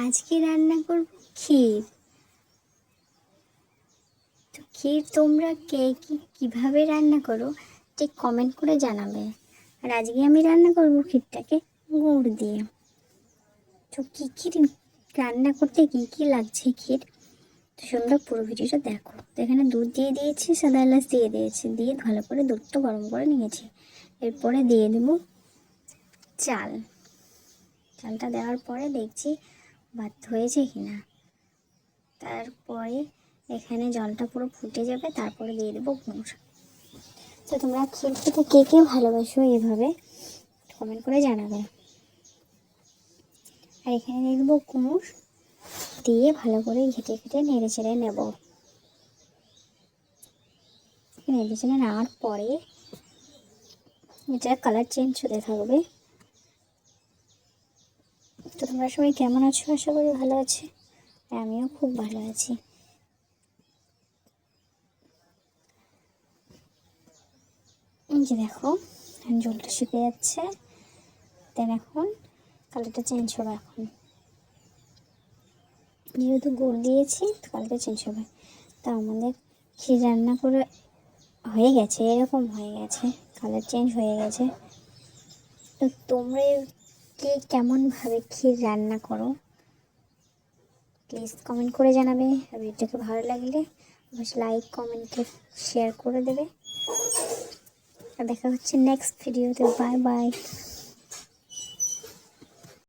আজকে রান্না করব ক্ষীর। তো ক্ষীর তোমরা কে কীভাবে রান্না করো, ঠিক কমেন্ট করে জানাবে। আর আজকে আমি রান্না করব ক্ষীরটাকে গুড় দিয়ে। তো কী কী রান্না করতে কী কী লাগছে ক্ষীর, তো তোমরা পুরো ভিডিওটা দেখো। তো এখানে দুধ দিয়ে দিয়েছি, সাদা এলাচ দিয়ে দিয়েছি, দিয়ে ভালো করে দুধটা গরম করে নিয়েছি। এরপরে দিয়ে দেবো চাল। চালটা দেওয়ার পরে দেখছি ভাত হয়েছে কি না? তারপরে এখানে জলটা পুরো ফুটে যাবে, তারপরে দিয়ে দেবো গুঁড় তো তোমরা ক্ষীর খেতে কে কে ভালোবাসো এইভাবে কমেন্ট করে জানাবে। আর এখানে দিয়ে দেবো কুমড় দিয়ে ভালো করে ঘেটে ঘেটে নেড়ে চেড়ে নেব। নেড়ে চেড়ে নেওয়ার পরে এটা কালার চেঞ্জ হতে থাকবে। তো তোমরা সবাই কেমন আছো? আশা করি ভালো আছি। আমিও খুব ভালো আছি। যে দেখো, জলটা শুকে যাচ্ছে। দেন এখন কালারটা চেঞ্জ হবে এখন। যেহেতু গুড় দিয়েছি, তো কালারটা চেঞ্জ হবে। তা আমাদের ক্ষীর রান্না করে হয়ে গেছে, এরকম হয়ে গেছে। কালার চেঞ্জ হয়ে গেছে। তো তোমরা কে কেমনভাবে ক্ষীর রান্না করো প্লিজ কমেন্ট করে জানাবে। ভিডিওটাকে ভালো লাগলে অবশ্যই লাইক কমেন্টে শেয়ার করে দেবে। আর দেখা হচ্ছে নেক্সট ভিডিওতে বাই বাই